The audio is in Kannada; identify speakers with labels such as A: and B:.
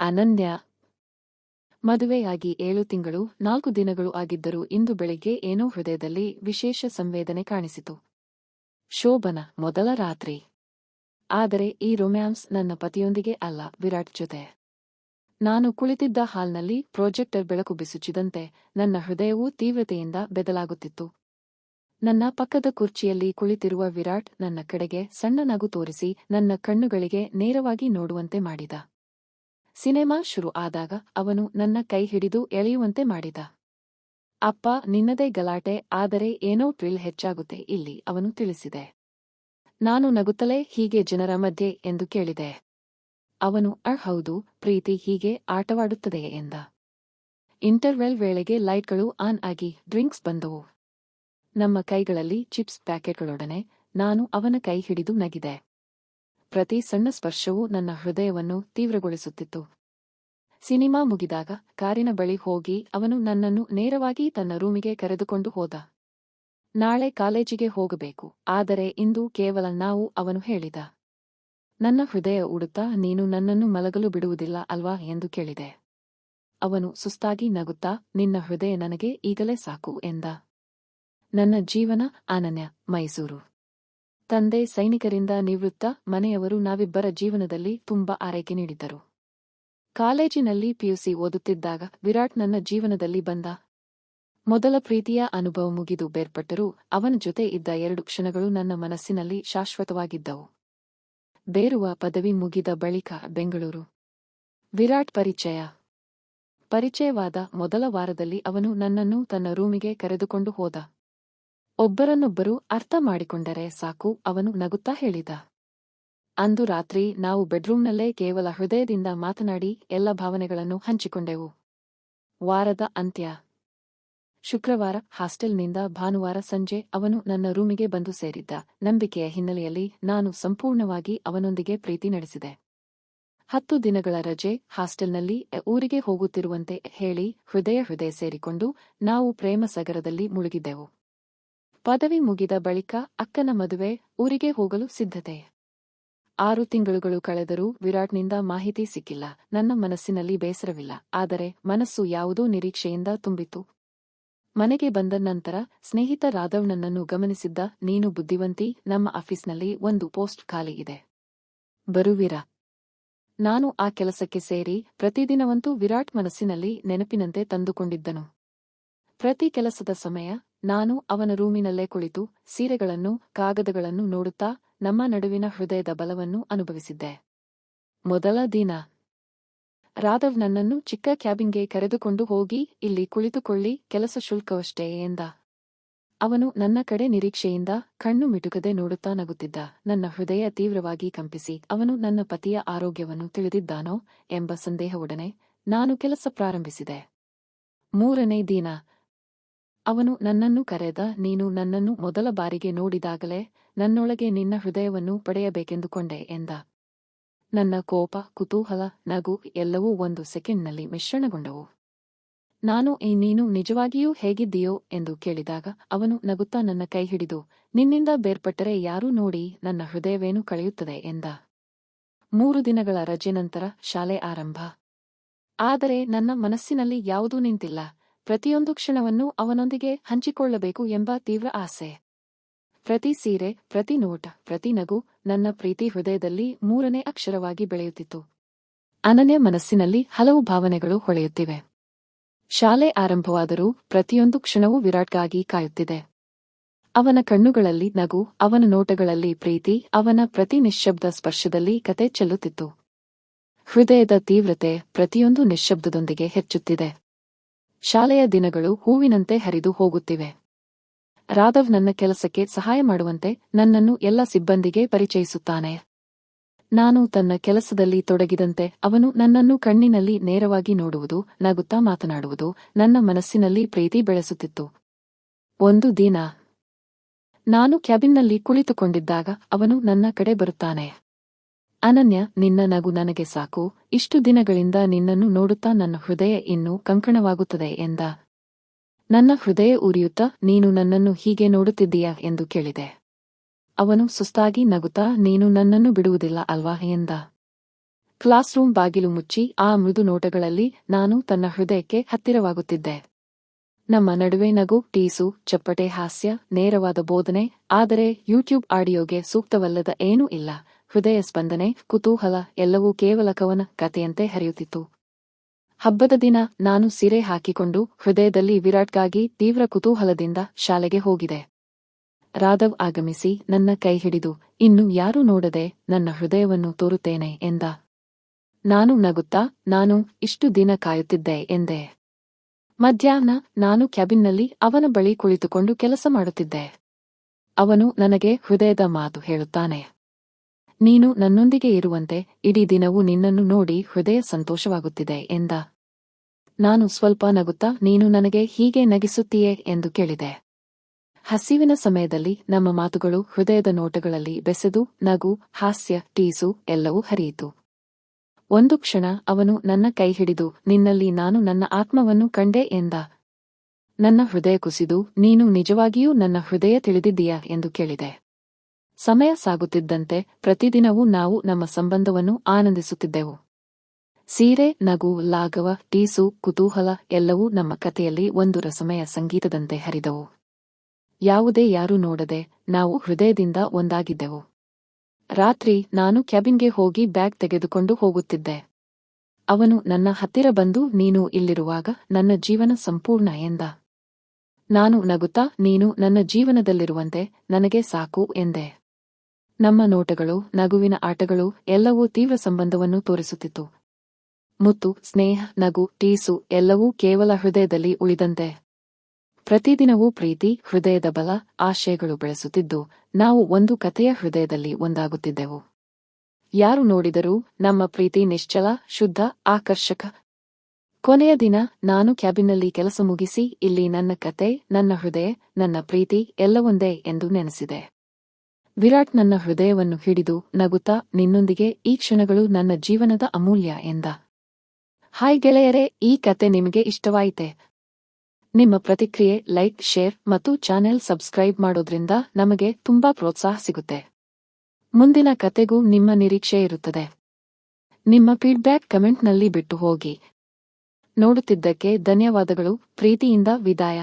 A: ಅನನ್ಯ ಮದುವೆಯಾಗಿ ಏಳು ತಿಂಗಳು, ನಾಲ್ಕು ದಿನಗಳು ಆಗಿದ್ದರೂ ಇಂದು ಬೆಳಿಗ್ಗೆ ಏನೋ ಹೃದಯದಲ್ಲಿ ವಿಶೇಷ ಸಂವೇದನೆ ಕಾಣಿಸಿತು. ಶೋಭನ, ಮೊದಲ ರಾತ್ರಿ. ಆದರೆ ಈ ರೊಮ್ಯಾನ್ಸ್ ನನ್ನ ಪತಿಯೊಂದಿಗೆ ಅಲ್ಲ, ವಿರಾಟ್ ಜೊತೆ. ನಾನು ಕುಳಿತಿದ್ದ ಹಾಲ್ನಲ್ಲಿ ಪ್ರೊಜೆಕ್ಟರ್ ಬೆಳಕು ಬಿಸುಚಿದಂತೆ ನನ್ನ ಹೃದಯವೂ ತೀವ್ರತೆಯಿಂದ ಬೆದಲಾಗುತ್ತಿತ್ತು. ನನ್ನ ಪಕ್ಕದ ಕುರ್ಚಿಯಲ್ಲಿ ಕುಳಿತಿರುವ ವಿರಾಟ್ ನನ್ನ ಕಡೆಗೆ ಸಣ್ಣ ನಗು ತೋರಿಸಿ ನನ್ನ ಕಣ್ಣುಗಳಿಗೆ ನೇರವಾಗಿ ನೋಡುವಂತೆ ಮಾಡಿದ. ಸಿನೆಮಾ ಶುರು ಆದಾಗ ಅವನು ನನ್ನ ಕೈ ಹಿಡಿದು ಎಳೆಯುವಂತೆ ಮಾಡಿದ. ಅಪ್ಪ, ನಿನ್ನದೇ ಗಲಾಟೆ, ಆದರೆ ಏನೋ ಟ್ರಿಲ್ ಹೆಚ್ಚಾಗುತ್ತೆ, ಇಲ್ಲಿ ಅವನು ತಿಳಿಸಿದೆ. ನಾನು ನಗುತ್ತಲೇ ಹೀಗೆ ಜನರ ಮಧ್ಯೆ ಎಂದು ಕೇಳಿದೆ. ಅವನು, ಅಹ್, ಹೌದು, ಪ್ರೀತಿ ಹೀಗೆ ಆಟವಾಡುತ್ತದೆಯೇ ಎಂದ. ಇಂಟರ್ವೆಲ್ ವೇಳೆಗೆ ಲೈಟ್ಗಳು ಆನ್ ಆಗಿ ಡ್ರಿಂಕ್ಸ್ ಬಂದವು. ನಮ್ಮ ಕೈಗಳಲ್ಲಿ ಚಿಪ್ಸ್ ಪ್ಯಾಕೆಟ್ಗಳೊಡನೆ ನಾನು ಅವನ ಕೈ ಹಿಡಿದು ನಗಿದೆ. ಪ್ರತಿ ಸಣ್ಣ ಸ್ಪರ್ಶವೂ ನನ್ನ ಹೃದಯವನ್ನು ತೀವ್ರಗೊಳಿಸುತ್ತಿತ್ತು. ಸಿನಿಮಾ ಮುಗಿದಾಗ ಕಾರಿನ ಬಳಿ ಹೋಗಿ ಅವನು ನನ್ನನ್ನು ನೇರವಾಗಿ ತನ್ನ ರೂಮಿಗೆ ಕರೆದುಕೊಂಡು ಹೋದ. ನಾಳೆ ಕಾಲೇಜಿಗೆ ಹೋಗಬೇಕು, ಆದರೆ ಇಂದು ಕೇವಲ ನಾವು ಅವನು ಹೇಳಿದ. ನನ್ನ ಹೃದಯ ಉಡುತ್ತಾ ನೀನು ನನ್ನನ್ನು ಮಲಗಲು ಬಿಡುವುದಿಲ್ಲ ಅಲ್ವಾ ಎಂದು ಕೇಳಿದೆ. ಅವನು ಸುಸ್ತಾಗಿ ನಗುತ್ತಾ, ನಿನ್ನ ಹೃದಯ ನನಗೆ ಈಗಲೇ ಸಾಕು ಎಂದ. ನನ್ನ ಜೀವನ ಅನನ್ಯ, ಮೈಸೂರು. ತಂದೆ ಸೈನಿಕರಿಂದ ನಿವೃತ್ತ, ಮನೆಯವರು ನಾವಿಬ್ಬರ ಜೀವನದಲ್ಲಿ ತುಂಬಾ ಆರೈಕೆ ನೀಡಿದ್ದರು. ಕಾಲೇಜಿನಲ್ಲಿ ಪಿಯುಸಿ ಓದುತ್ತಿದ್ದಾಗ ವಿರಾಟ್ ನನ್ನ ಜೀವನದಲ್ಲಿ ಬಂದ. ಮೊದಲ ಪ್ರೀತಿಯ ಅನುಭವ ಮುಗಿದು ಬೇರ್ಪಟ್ಟರೂ ಅವನ ಜೊತೆ ಇದ್ದ ಎರಡು ಕ್ಷಣಗಳು ನನ್ನ ಮನಸ್ಸಿನಲ್ಲಿ ಶಾಶ್ವತವಾಗಿದ್ದವು. ಬೇರುವ ಪದವಿ ಮುಗಿದ ಬಳಿಕ ಬೆಂಗಳೂರು. ವಿರಾಟ್ ಪರಿಚಯ. ಪರಿಚಯವಾದ ಮೊದಲ ವಾರದಲ್ಲಿ ಅವನು ನನ್ನನ್ನು ತನ್ನ ರೂಮಿಗೆ ಕರೆದುಕೊಂಡು ಹೋದ. ಒಬ್ಬರನ್ನೊಬ್ಬರು ಅರ್ಥ ಮಾಡಿಕೊಂಡರೆ ಸಾಕು ಅವನು ನಗುತ್ತಾ ಹೇಳಿದ. ಅಂದು ರಾತ್ರಿ ನಾವು ಬೆಡ್ರೂಮ್ನಲ್ಲೇ ಕೇವಲ ಹೃದಯದಿಂದ ಮಾತನಾಡಿ ಎಲ್ಲ ಭಾವನೆಗಳನ್ನು ಹಂಚಿಕೊಂಡೆವು. ವಾರದ ಅಂತ್ಯ. ಶುಕ್ರವಾರ ಹಾಸ್ಟೆಲ್ನಿಂದ ಭಾನುವಾರ ಸಂಜೆ ಅವನು ನನ್ನ ರೂಮಿಗೆ ಬಂದು ಸೇರಿದ್ದ. ನಂಬಿಕೆಯ ಹಿನ್ನೆಲೆಯಲ್ಲಿ ನಾನು ಸಂಪೂರ್ಣವಾಗಿ ಅವನೊಂದಿಗೆ ಪ್ರೀತಿ ನಡೆಸಿದೆ. ಹತ್ತು ದಿನಗಳ ರಜೆ ಹಾಸ್ಟೆಲ್ನಲ್ಲಿ ಊರಿಗೆ ಹೋಗುತ್ತಿರುವಂತೆ ಹೇಳಿ ಹೃದಯ ಹೃದಯ ಸೇರಿಕೊಂಡು ನಾವು ಪ್ರೇಮ ಸಗರದಲ್ಲಿ ಮುಳುಗಿದ್ದೆವು. ಪದವಿ ಮುಗಿದ ಬಳಿಕ ಅಕ್ಕನ ಮದುವೆ ಊರಿಗೆ ಹೋಗಲು ಸಿದ್ಧತೆ. ಆರು ತಿಂಗಳುಗಳು ಕಳೆದರೂ ವಿರಾಟ್ನಿಂದ ಮಾಹಿತಿ ಸಿಕ್ಕಿಲ್ಲ. ನನ್ನ ಮನಸ್ಸಿನಲ್ಲಿ ಬೇಸರವಿಲ್ಲ. ಆದರೆ ಮನಸ್ಸು ಯಾವುದೋ ನಿರೀಕ್ಷೆಯಿಂದ ತುಂಬಿತು ಮನೆಗೆ ಬಂದ ನಂತರ ಸ್ನೇಹಿತ ರಾಧವ್ ನನ್ನನ್ನು ಗಮನಿಸಿದ್ದ, ನೀನು ಬುದ್ಧಿವಂತಿ, ನಮ್ಮ ಆಫೀಸ್ನಲ್ಲಿ ಒಂದು ಪೋಸ್ಟ್ ಖಾಲಿ ಇದೆ. ಬರುವಿರಾ? ನಾನು ಆ ಕೆಲಸಕ್ಕೆ ಸೇರಿ ಪ್ರತಿದಿನವಂತೂ ವಿರಾಟ್ ಮನಸ್ಸಿನಲ್ಲಿ ನೆನಪಿನಂತೆ ತಂದುಕೊಂಡಿದ್ದನು. ಪ್ರತಿ ಕೆಲಸದ ಸಮಯ ನಾನು ಅವನ ರೂಮಿನಲ್ಲೇ ಕುಳಿತು ಸೀರೆಗಳನ್ನು ಕಾಗದಗಳನ್ನು ನೋಡುತ್ತಾ ನಮ್ಮ ನಡುವಿನ ಹೃದಯದ ಬಲವನ್ನು ಅನುಭವಿಸಿದ್ದೆ. ಮೊದಲ ದಿನ. ರಾಧವ್ ನನ್ನನ್ನು ಚಿಕ್ಕ ಕ್ಯಾಬಿನ್ಗೆ ಕರೆದುಕೊಂಡು ಹೋಗಿ, ಇಲ್ಲಿ ಕುಳಿತುಕೊಳ್ಳಿ, ಕೆಲಸ ಶುಲ್ಕವಷ್ಟೇ ಎಂದ. ಅವನು ನನ್ನ ಕಡೆ ನಿರೀಕ್ಷೆಯಿಂದ ಕಣ್ಣು ಮಿಟುಕದೆ ನೋಡುತ್ತಾ ನಗುತ್ತಿದ್ದ. ನನ್ನ ಹೃದಯ ತೀವ್ರವಾಗಿ ಕಂಪಿಸಿ, ಅವನು ನನ್ನ ಪತಿಯ ಆರೋಗ್ಯವನ್ನು ತಿಳಿದಿದ್ದಾನೋ ಎಂಬ ಸಂದೇಹವೊಡನೆ ನಾನು ಕೆಲಸ ಪ್ರಾರಂಭಿಸಿದೆ. ಮೂರನೇ ದಿನ. ಅವನು ನನ್ನನ್ನು ಕರೆದ, ನೀನು ನನ್ನನ್ನು ಮೊದಲ ಬಾರಿಗೆ ನೋಡಿದಾಗಲೇ ನನ್ನೊಳಗೆ ನಿನ್ನ ಹೃದಯವನ್ನು ಪಡೆಯಬೇಕೆಂದುಕೊಂಡೆ ಎಂದ. ನನ್ನ ಕೋಪ, ಕುತೂಹಲ, ನಗು ಎಲ್ಲವೂ ಒಂದು ಸೆಕೆಂಡ್ನಲ್ಲಿ ಮಿಶ್ರಣಗೊಂಡವು. ನಾನು ಈ ನೀನು ನಿಜವಾಗಿಯೂ ಹೇಗಿದ್ದೀಯೋ? ಎಂದು ಕೇಳಿದಾಗ ಅವನು ನಗುತ್ತಾ ನನ್ನ ಕೈ ಹಿಡಿದು, ನಿನ್ನಿಂದ ಬೇರ್ಪಟ್ಟರೆ ಯಾರೂ ನೋಡಿ ನನ್ನ ಹೃದಯವೇನು ಕಳೆಯುತ್ತದೆ? ಎಂದ. ಮೂರು ದಿನಗಳ ರಜೆ ನಂತರ ಶಾಲೆ ಆರಂಭ. ಆದರೆ ನನ್ನ ಮನಸ್ಸಿನಲ್ಲಿ ಯಾವುದೂ ನಿಂತಿಲ್ಲ. ಪ್ರತಿಯೊಂದು ಕ್ಷಣವನ್ನು ಅವನೊಂದಿಗೆ ಹಂಚಿಕೊಳ್ಳಬೇಕು ಎಂಬ ತೀವ್ರ ಆಸೆ. ಪ್ರತಿ ಸೀರೆ, ಪ್ರತಿ ನೋಟ, ಪ್ರತಿ ನಗು ನನ್ನ ಪ್ರೀತಿ ಹೃದಯದಲ್ಲಿ ಮೂರನೇ ಅಕ್ಷರವಾಗಿ ಬೆಳೆಯುತ್ತಿತ್ತು. ಅನನ್ಯ ಮನಸ್ಸಿನಲ್ಲಿ ಹಲವು ಭಾವನೆಗಳು ಹೊಳೆಯುತ್ತಿವೆ. ಶಾಲೆ ಆರಂಭವಾದರೂ ಪ್ರತಿಯೊಂದು ಕ್ಷಣವೂ ವಿರಾಟ್ಗಾಗಿ ಕಾಯುತ್ತಿದೆ. ಅವನ ಕಣ್ಣುಗಳಲ್ಲಿ ನಗು, ಅವನ ನೋಟಗಳಲ್ಲಿ ಪ್ರೀತಿ, ಅವನ ಪ್ರತಿ ನಿಶ್ಶಬ್ದ ಸ್ಪರ್ಶದಲ್ಲಿ ಕತೆ ಚೆಲ್ಲುತ್ತಿತ್ತು. ಹೃದಯದ ತೀವ್ರತೆ ಪ್ರತಿಯೊಂದು ನಿಶ್ಶಬ್ದದೊಂದಿಗೆ ಹೆಚ್ಚುತ್ತಿದೆ. ಶಾಲೆಯ ದಿನಗಳು ಹೂವಿನಂತೆ ಹರಿದು ಹೋಗುತ್ತಿವೆ. ರಾಧವ್ ನನ್ನ ಕೆಲಸಕ್ಕೆ ಸಹಾಯ ಮಾಡುವಂತೆ ನನ್ನನ್ನು ಎಲ್ಲ ಸಿಬ್ಬಂದಿಗೆ ಪರಿಚಯಿಸುತ್ತಾನೆ. ನಾನು ತನ್ನ ಕೆಲಸದಲ್ಲಿ ತೊಡಗಿದಂತೆ ಅವನು ನನ್ನನ್ನು ಕಣ್ಣಿನಲ್ಲಿ ನೇರವಾಗಿ ನೋಡುವುದು, ನಗುತ್ತಾ ಮಾತನಾಡುವುದು, ನನ್ನ ಮನಸ್ಸಿನಲ್ಲಿ ಪ್ರೀತಿ ಬೆಳೆಸುತ್ತಿತ್ತು. ಒಂದು ದಿನ ನಾನು ಕ್ಯಾಬಿನ್ನಲ್ಲಿ ಕುಳಿತುಕೊಂಡಿದ್ದಾಗ ಅವನು ನನ್ನ ಕಡೆ ಬರುತ್ತಾನೆ. ಅನನ್ಯ, ನಿನ್ನ ನಗು ನನಗೆ ಸಾಕು. ಇಷ್ಟು ದಿನಗಳಿಂದ ನಿನ್ನನ್ನು ನೋಡುತ್ತಾ ನನ್ನ ಹೃದಯ ಇನ್ನೂ ಕಂಕಣವಾಗುತ್ತದೆ ಎಂದ. ನನ್ನ ಹೃದಯ ಉರಿಯುತ್ತಾ ನೀನು ನನ್ನನ್ನು ಹೀಗೆ ನೋಡುತ್ತಿದ್ದೀಯಾ ಎಂದು ಕೇಳಿದೆ. ಅವನು ಸುಸ್ತಾಗಿ ನಗುತ್ತಾ, ನೀನು ನನ್ನನ್ನು ಬಿಡುವುದಿಲ್ಲ ಅಲ್ವಾ ಎಂದ. ಕ್ಲಾಸ್ ರೂಮ್ ಬಾಗಿಲು ಮುಚ್ಚಿ, ಆ ಮೃದು ನೋಟಗಳಲ್ಲಿ ನಾನು ತನ್ನ ಹೃದಯಕ್ಕೆ ಹತ್ತಿರವಾಗುತ್ತಿದ್ದೆ. ನಮ್ಮ ನಡುವೆ ನಗು, ಟೀಸು, ಚಪ್ಪಟೆ, ಹಾಸ್ಯ, ನೇರವಾದ ಬೋಧನೆ, ಆದರೆ ಯೂಟ್ಯೂಬ್ ಆಡಿಯೋಗೆ ಸೂಕ್ತವಲ್ಲದ ಏನೂ ಇಲ್ಲ. ಹೃದಯ ಸ್ಪಂದನೆ, ಕುತೂಹಲ ಎಲ್ಲವೂ ಕೇವಲ ಕವನ ಕಥೆಯಂತೆ ಹರಿಯುತ್ತಿತ್ತು. ಹಬ್ಬದ ದಿನ ನಾನು ಸೀರೆ ಹಾಕಿಕೊಂಡು ಹೃದಯದಲ್ಲಿ ವಿರಾಟ್ಗಾಗಿ ತೀವ್ರ ಕುತೂಹಲದಿಂದ ಶಾಲೆಗೆ ಹೋಗಿದೆ. ರಾಧವ್ ಆಗಮಿಸಿ ನನ್ನ ಕೈ ಹಿಡಿದು, ಇನ್ನು ಯಾರೂ ನೋಡದೆ ನನ್ನ ಹೃದಯವನ್ನು ತೋರುತ್ತೇನೆ ಎಂದ. ನಾನು ನಗುತ್ತಾ, ನಾನು ಇಷ್ಟು ದಿನ ಕಾಯುತ್ತಿದ್ದೆ ಎಂದೆ. ಮಧ್ಯಾಹ್ನ ನಾನು ಕ್ಯಾಬಿನ್ನಲ್ಲಿ ಅವನ ಬಳಿ ಕುಳಿತುಕೊಂಡು ಕೆಲಸ ಮಾಡುತ್ತಿದ್ದೆ. ಅವನು ನನಗೆ ಹೃದಯದ ಮಾತು ಹೇಳುತ್ತಾನೆ. ನೀನು ನನ್ನೊಂದಿಗೆ ಇರುವಂತೆ ಇಡೀ ದಿನವೂ ನಿನ್ನನ್ನು ನೋಡಿ ಹೃದಯ ಸಂತೋಷವಾಗುತ್ತಿದೆ ಎಂದ. ನಾನು ಸ್ವಲ್ಪ ನಗುತ್ತಾ ನೀನು ನನಗೆ ಹೀಗೆ ನಗಿಸುತ್ತೀಯೇ ಎಂದು ಕೇಳಿದೆ. ಹಸಿವಿನ ಸಮಯದಲ್ಲಿ ನಮ್ಮ ಮಾತುಗಳು ಹೃದಯದ ನೋಟಗಳಲ್ಲಿ ಬೆಸೆದು, ನಗು, ಹಾಸ್ಯ, ಟೀಸು ಎಲ್ಲವೂ ಹರಿಯಿತು. ಒಂದು ಕ್ಷಣ ಅವನು ನನ್ನ ಕೈ ಹಿಡಿದು, ನಿನ್ನಲ್ಲಿ ನಾನು ನನ್ನ ಆತ್ಮವನ್ನು ಕಂಡೆ ಎಂದ. ನನ್ನ ಹೃದಯ ಕುಸಿದು, ನೀನು ನಿಜವಾಗಿಯೂ ನನ್ನ ಹೃದಯ ತಿಳಿದಿದ್ದೀಯಾ ಎಂದು ಕೇಳಿದೆ. ಸಮಯ ಸಾಗುತ್ತಿದ್ದಂತೆ ಪ್ರತಿದಿನವೂ ನಾವು ನಮ್ಮ ಸಂಬಂಧವನ್ನು ಆನಂದಿಸುತ್ತಿದ್ದೆವು. ಸೀರೆ, ನಗು, ಲಾಘವ, ಟೀಸು, ಕುತೂಹಲ ಎಲ್ಲವೂ ನಮ್ಮ ಕಥೆಯಲ್ಲಿ ಒಂದು ರಸಮಯ ಸಂಗೀತದಂತೆ ಹರಿದವು. ಯಾವುದೇ ಯಾರೂ ನೋಡದೆ ನಾವು ಹೃದಯದಿಂದ ಒಂದಾಗಿದ್ದೆವು. ರಾತ್ರಿ ನಾನು ಕ್ಯಾಬಿನ್ಗೆ ಹೋಗಿ ಬ್ಯಾಗ್ ತೆಗೆದುಕೊಂಡು ಹೋಗುತ್ತಿದ್ದೆ. ಅವನು ನನ್ನ ಹತ್ತಿರ ಬಂದು, ನೀನು ಇಲ್ಲಿರುವಾಗ ನನ್ನ ಜೀವನ ಸಂಪೂರ್ಣ ಎಂದ. ನಾನು ನಗುತ್ತಾ, ನೀನು ನನ್ನ ಜೀವನದಲ್ಲಿರುವಂತೆ ನನಗೆ ಸಾಕು ಎಂದೆ. ನಮ್ಮ ನೋಟಗಳು, ನಗುವಿನ ಆಟಗಳು, ಎಲ್ಲವೂ ತೀವ್ರ ಸಂಬಂಧವನ್ನು ತೋರಿಸುತ್ತಿತ್ತು. ಮುತ್ತು, ಸ್ನೇಹ, ನಗು, ಟೀಸು ಎಲ್ಲವೂ ಕೇವಲ ಹೃದಯದಲ್ಲಿ ಉಳಿದಂತೆ. ಪ್ರತಿದಿನವೂ ಪ್ರೀತಿ, ಹೃದಯದ ಬಲ, ಆಶಯಗಳು ಬೆಳೆಸುತ್ತಿದ್ದು, ನಾವು ಒಂದು ಕಥೆಯ ಹೃದಯದಲ್ಲಿ ಒಂದಾಗುತ್ತಿದ್ದೆವು. ಯಾರು ನೋಡಿದರೂ, ನಮ್ಮ ಪ್ರೀತಿ ನಿಶ್ಚಲ, ಶುದ್ಧ, ಆಕರ್ಷಕ. ಕೊನೆಯ ದಿನ ನಾನು ಕ್ಯಾಬಿನ್ನಲ್ಲಿ ಕೆಲಸ ಮುಗಿಸಿ, ಇಲ್ಲಿ ನನ್ನ ಕತೆ, ನನ್ನ ಹೃದಯ, ನನ್ನ ಪ್ರೀತಿ ಎಲ್ಲವೊಂದೇ ಎಂದು ನೆನೆಸಿದೆ. ವಿರಾಟ್ ನನ್ನ ಹೃದಯವನ್ನು ಹಿಡಿದು ನಗುತ್ತಾ, ನಿನ್ನೊಂದಿಗೆ ಈ ಕ್ಷಣಗಳು ನನ್ನ ಜೀವನದ ಅಮೂಲ್ಯ ಎಂದ. ಹಾಯ್ ಗೆಳೆಯರೇ, ಈ ಕತೆ ನಿಮಗೆ ಇಷ್ಟವಾಯಿತೆ. ನಿಮ್ಮ ಪ್ರತಿಕ್ರಿಯೆ, ಲೈಕ್, ಶೇರ್ ಮತ್ತು ಚಾನೆಲ್ ಸಬ್ಸ್ಕ್ರೈಬ್ ಮಾಡೋದ್ರಿಂದ ನಮಗೆ ತುಂಬಾ ಪ್ರೋತ್ಸಾಹ ಸಿಗುತ್ತೆ. ಮುಂದಿನ ಕತೆಗೂ ನಿಮ್ಮ ನಿರೀಕ್ಷೆ ಇರುತ್ತದೆ. ನಿಮ್ಮ ಫೀಡ್ಬ್ಯಾಕ್ ಕಮೆಂಟ್ನಲ್ಲಿ ಬಿಟ್ಟು ಹೋಗಿ. ನೋಡುತ್ತಿದ್ದಕ್ಕೆ ಧನ್ಯವಾದಗಳು, ಪ್ರೀತಿಯಿಂದ ವಿದಾಯ.